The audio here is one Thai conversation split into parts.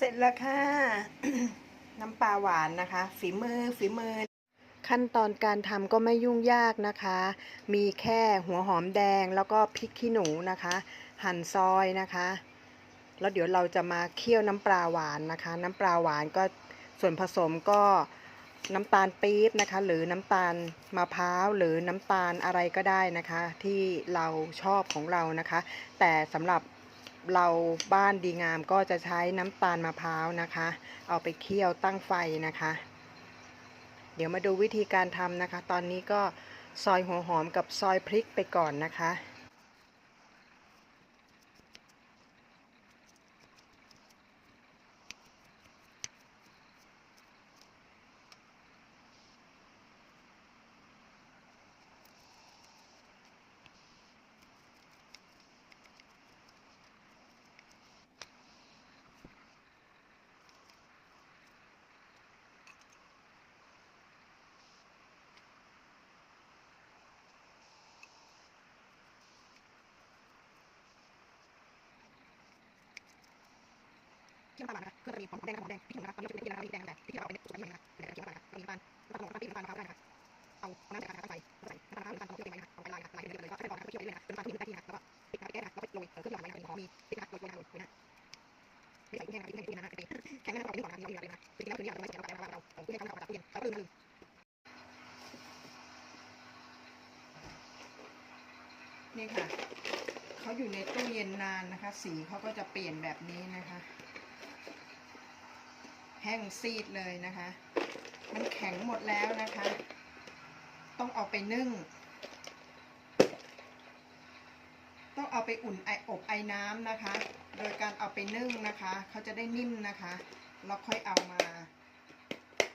เสร็จแล้วค่ะ น้ำปลาหวานนะคะ ฝีมือฝีมือ ขั้นตอนการทำก็ไม่ยุ่งยากนะคะ มีแค่หัวหอมแดงแล้วก็พริกขี้หนูนะคะ หั่นซอยนะคะ แล้วเดี๋ยวเราจะมาเคี่ยวน้ำปลาหวานนะคะ น้ำปลาหวานก็ส่วนผสมก็น้ำตาลปี๊บนะคะ หรือน้ำตาลมะพร้าวหรือน้ำตาลอะไรก็ได้นะคะ ที่เราชอบของเรานะคะ แต่สำหรับ เราบ้านดีงามก็จะใช้น้ำตาลมะพร้าวนะคะ เอาไปเคี่ยวตั้งไฟนะคะ เดี๋ยวมาดูวิธีการทำนะคะ ตอนนี้ก็ซอยหัวหอมกับซอยพริกไปก่อนนะคะ ที่น้ำตาลนะคะเครื่องจะมีหอมแดงหอมแดงพริกหนุ่มนะคะตอนนี้เราเป็นพริกแดงแต่พริกที่เราเอาเป็นสูตรนี้นะคะเดี๋ยวเราเคี่ยวไปนะคะเรามีน้ำตาลน้ำตาลน้ำตาลปี๊บน้ำตาลมะพร้าวได้นะคะเอาน้ำจากการใส่ใส่น้ำตาลน้ำตาลน้ำตาลเคี่ยวไปนะคะเอาไปลายนะคะลายเดียวเลยก็ขั้นตอนการเคี่ยวไปเลยนะคะน้ำตาลที่มีได้ที่นะคะแล้วก็พริกนะคะแก้นะคะแล้วก็โรยเครื่องหวานไว้นะคะหอมมีพริกนะคะโรยโรยโรยโรยนะไม่ใส่กุ้งแห้งนะคะกุ้งแห้งกุ้งนะคะแข็งนะคะเราไปนึ่งก่อนนะคะเราเลยนะจริงๆแล้วคือเนี่ยเราไม่ใส่เราเราเรากุ้งแห้งเราเอาจากตู้เย็นเราลืมลืมนี่ค่ะเขาอยู่ในตู้เย็นนานนะคะ สีเขาก็จะเปลี่ยนแบบนี้นะคะ แห้งซีดเลยนะคะ มันแข็งหมดแล้วนะคะ ต้องเอาไปนึ่ง ต้องเอาไปอุ่นไออบไอน้ำนะคะ โดยการเอาไปนึ่งนะคะ เขาจะได้นิ่มนะคะแล้วค่อยเอามา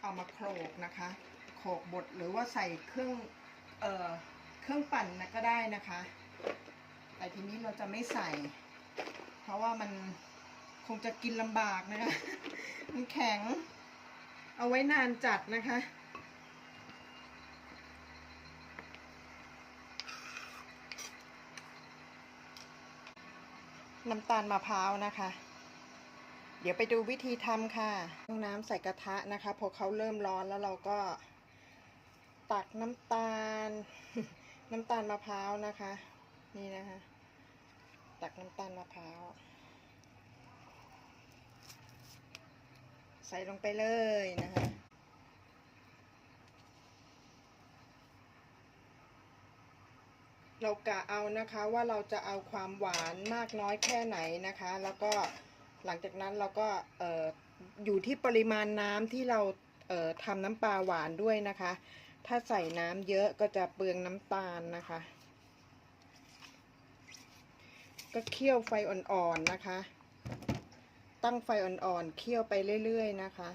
เอามาโขลกนะคะ โขลกบดหรือว่าใส่เครื่อง เอ่อ เครื่องปั่นนะก็ได้นะคะ แต่ทีนี้เราจะไม่ใส่ เพราะว่ามันคงจะกินลำบากนะคะ มันแข็ง เอาไว้นานจัดนะคะ น้ำตาลมะพร้าวนะคะ เดี๋ยวไปดูวิธีทำค่ะต้งน้ำใส่กระทะนะคะ พอเขาเริ่มร้อนแล้วเราก็ตักน้ำตาล น้ำตาลมะพร้าวนะคะ นี่นะคะ ตักน้ำตาลมะพร้าว ใส่ลงไปเลยนะคะเรากะเอานะคะว่าเราจะเอาความหวานมากน้อยแค่ไหนนะคะ แล้วก็หลังจากนั้นเราก็เอออยู่ที่ปริมาณน้ำที่เราเออทำน้ำปลาหวานด้วยนะคะ ถ้าใส่น้ำเยอะก็จะเปลืองน้ำตาลนะคะ ก็เคี่ยวไฟอ่อนๆนะคะ ตั้งไฟอ่อนๆเคี่ยวไปเรื่อย ๆ นะคะ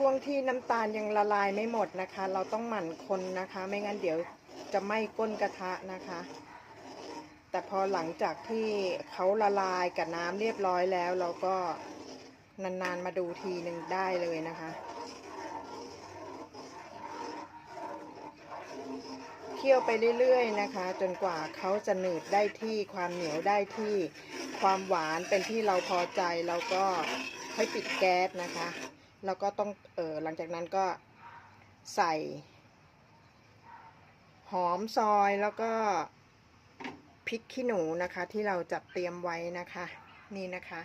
ช่วงที่น้ำตาลยังละลายไม่หมดนะคะ เราต้องหมั่นคนนะคะ ไม่งั้นเดี๋ยวจะไหม้ก้นกระทะนะคะ แต่พอหลังจากที่เขาละลายกับน้ำเรียบร้อยแล้ว เราก็นานๆมาดูทีหนึ่งได้เลยนะคะ เคี่ยวไปเรื่อยๆนะคะ จนกว่าเขาจะหนืดได้ที่ความเหนียวได้ที่ความหวานเป็นที่เราพอใจเราก็ค่อยปิดแก๊สนะคะ แล้วก็ต้องเออหลังจากนั้นก็ใส่ หอมซอยแล้วก็พริกขี้หนูนะคะที่เราจัดเตรียมไว้นะคะ นี่นะคะ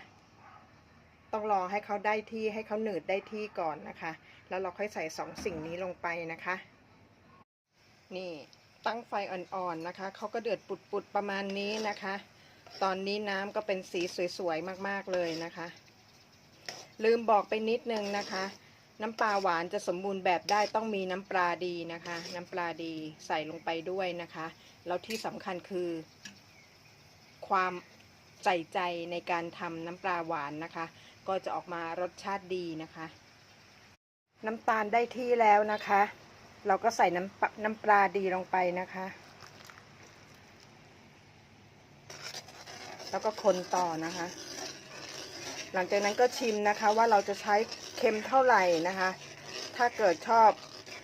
ต้องรอให้เขาได้ที่ให้เขาหนืดได้ที่ก่อนนะคะ แล้วเราค่อยใส่สองสิ่งนี้ลงไปนะคะ นี่ตั้งไฟอ่อนๆนะคะ เขาก็เดือดปุดๆประมาณนี้นะคะ ตอนนี้น้ำก็เป็นสีสวยๆมากๆเลยนะคะ ลืมบอกไปนิดนึงนะคะ น้ำปลาหวานจะสมบูรณ์แบบได้ต้องมีน้ำปลาดีนะคะ น้ำปลาดีใส่ลงไปด้วยนะคะ แล้วที่สำคัญคือ ความใส่ใจในการทำน้ำปลาหวานนะคะ ก็จะออกมารสชาติดีนะคะ น้ำตาลได้ที่แล้วนะคะ เราก็ใส่น้ำน้ำปลาดีลงไปนะคะ แล้วก็คนต่อนะคะ หลังจากนั้นก็ชิมนะคะว่าเราจะใช้เค็มเท่าไหร่นะคะ ถ้าเกิดชอบ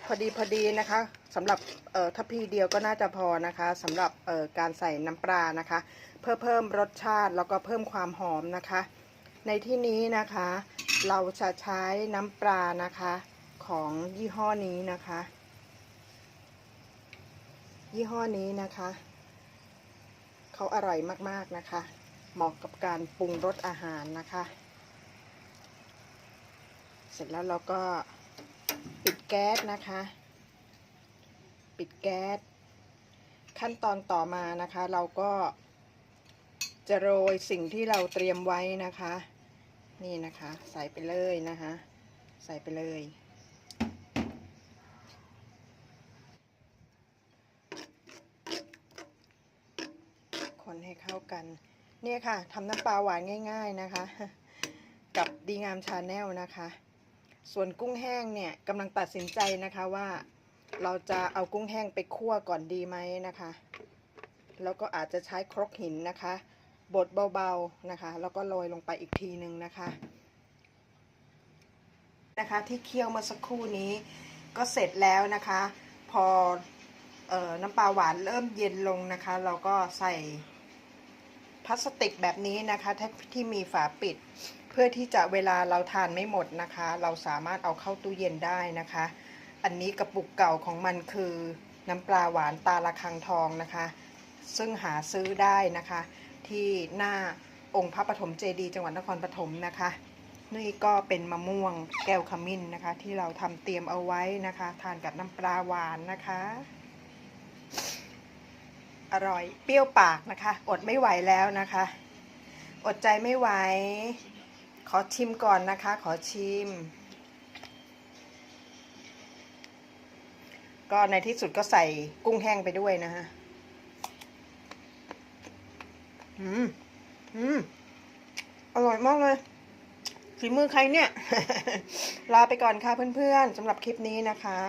พอดีพอดีนะคะสำหรับเอ่อทัพพีเดียวก็น่าจะพอนะคะสำหรับเอ่อการใส่น้ำปลานะคะ เพื่อเพิ่มรสชาติแล้วก็เพิ่มความหอมนะคะ ในที่นี้นะคะ เราจะใช้น้ำปลานะคะของยี่ห้อนี้นะคะ ยี่ห้อนี้นะคะเขาอร่อยมากๆนะคะ เหมาะกับการปรุงรสอาหารนะคะ ร็จแล้วเราก็ปิดแก๊สนะคะ ปิดแก๊ส ขั้นตอนต่อมานะคะ เราก็จะโรยสิ่งที่เราเตรียมไว้นะคะ นี่นะคะ ใส่ไปเลยนะคะ ใส่ไปเลย คนให้เข้ากัน เนี่ยค่ะทำน้ำปลาหวานง่าย ๆนะคะ กับดีงามชาแนลนะคะ ส่วนกุ้งแห้งเนี่ยกำลังตัดสินใจนะคะว่า เราจะเอากุ้งแห้งไปคั่วก่อนดีไหมนะคะ แล้วก็อาจจะใช้ครกหินนะคะบดเบาๆนะคะ แล้วก็โรยลงไปอีกทีหนึ่งนะคะ นะคะที่เคี่ยวเมื่อสักครู่นี้ก็เสร็จแล้วนะคะ พอออน้ำปลาหวานเริ่มเย็นลงนะคะ เราก็ใส่พลาสติกแบบนี้นะคะที่มีฝาปิด เพื่อที่จะเวลาเราทานไม่หมดนะคะ เราสามารถเอาเข้าตู้เย็นได้นะคะ อันนี้กระปุกเก่าของมันคือน้ำปลาหวานตาละคังทองนะคะ ซึ่งหาซื้อได้นะคะ ที่หน้าองค์พระปฐมเจดีย์จังหวัดนครปฐมนะคะ นี่ก็เป็นมะม่วงแก้วขมิ้นนะคะ ที่เราทำเตรียมเอาไว้นะคะ ทานกับน้ำปลาหวานนะคะอร่อย เปรี้ยวปากนะคะ อดไม่ไหวแล้วนะคะ อดใจไม่ไหว ขอชิมก่อนนะคะ ขอชิม ก็ในที่สุดก็ใส่กุ้งแห้งไปด้วยนะฮะ อืม อืม อร่อยมากเลยฝีมือใครเนี่ย ลาไปก่อนค่ะเพื่อนๆสำหรับคลิปนี้นะคะ